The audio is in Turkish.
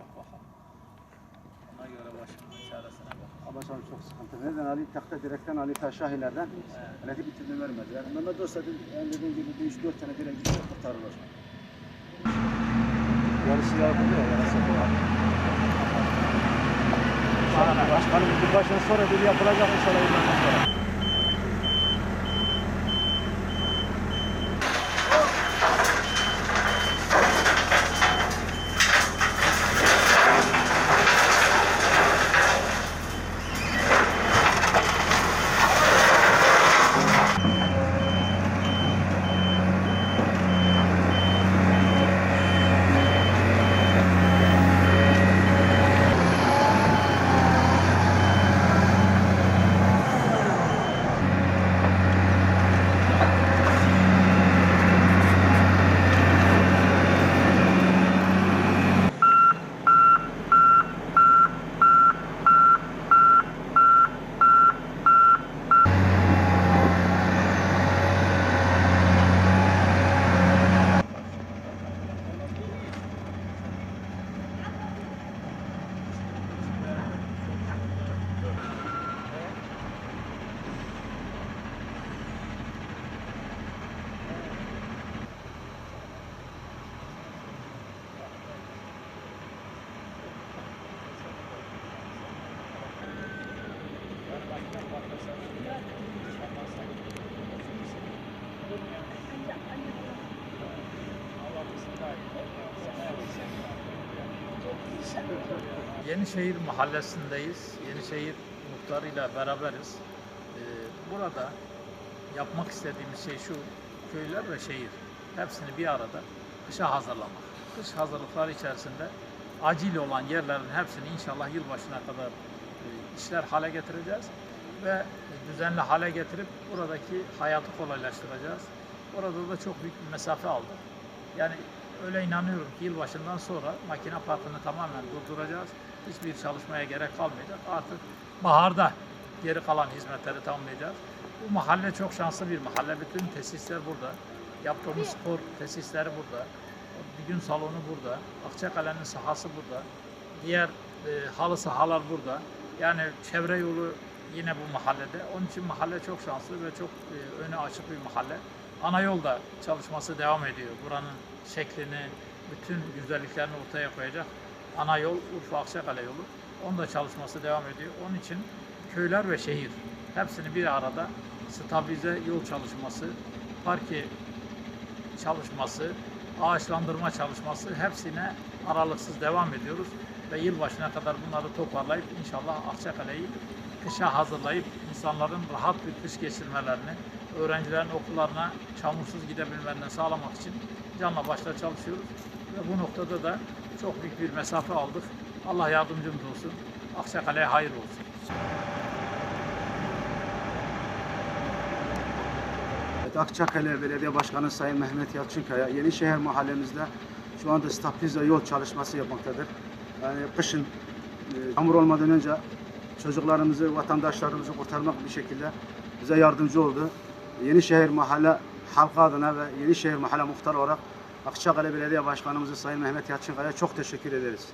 bak bakalım. Ona göre başımın çaresine bak. Abaş abi çok sıkıntı. Nereden Ali Takta direkten Ali Taşahiler'den evet. aleti bir türlü vermedi. Yani Mehmet olsa yani dediğim gibi 3-4 tane direkt gidiyor kurtarılır. Yarısı yapılıyor, yarısı yapılıyor. Başkanım bir başına sonra bir yapılacak inşallah. Yenişehir mahallesindeyiz. Yenişehir muhtarıyla beraberiz. Ee, burada yapmak istediğimiz şey şu, köyler ve şehir hepsini bir arada kışa hazırlamak. Kış hazırlıkları içerisinde acil olan yerlerin hepsini inşallah yılbaşına kadar e, işler hale getireceğiz ve düzenli hale getirip buradaki hayatı kolaylaştıracağız. Orada da çok büyük bir mesafe aldık. Yani öyle inanıyorum ki yılbaşından sonra makine parkını tamamen durduracağız. Hiçbir çalışmaya gerek kalmayacak. Artık baharda geri kalan hizmetleri tamamlayacağız. Bu mahalle çok şanslı bir mahalle. Bütün tesisler burada. Yaptığımız spor tesisleri burada. Bir gün salonu burada. Akçakale'nin sahası burada. Diğer e, halı sahalar burada. Yani çevre yolu yine bu mahallede. Onun için mahalle çok şanslı ve çok e, öne açık bir mahalle. Ana yol da çalışması devam ediyor. Buranın şeklini, bütün güzelliklerini ortaya koyacak. Ana yol Urfa Akçakale yolu. Onun da çalışması devam ediyor. Onun için köyler ve şehir hepsini bir arada stabilize yol çalışması, parke çalışması, ağaçlandırma çalışması hepsine aralıksız devam ediyoruz. Ve yılbaşına kadar bunları toparlayıp inşallah Akçakale'yi kışa hazırlayıp insanların rahat bir kış geçirmelerini, öğrencilerin okullarına çamursuz gidebilmelerini sağlamak için canla başla çalışıyoruz. Ve bu noktada da çok büyük bir mesafe aldık. Allah yardımcımız olsun. Akçakale'ye hayır olsun. Evet, Akçakale Belediye Başkanı Sayın Mehmet Yalçınkaya Yenişehir mahallemizde şu anda stabilize yol çalışması yapmaktadır. Yani kışın e, yağmur olmadan önce çocuklarımızı, vatandaşlarımızı kurtarmak bir şekilde bize yardımcı oldu. Yenişehir mahalle halkı adına ve Yenişehir mahalle muhtarı olarak Akçakale Belediye Başkanımızı Sayın Mehmet Yalçınkaya çok teşekkür ederiz.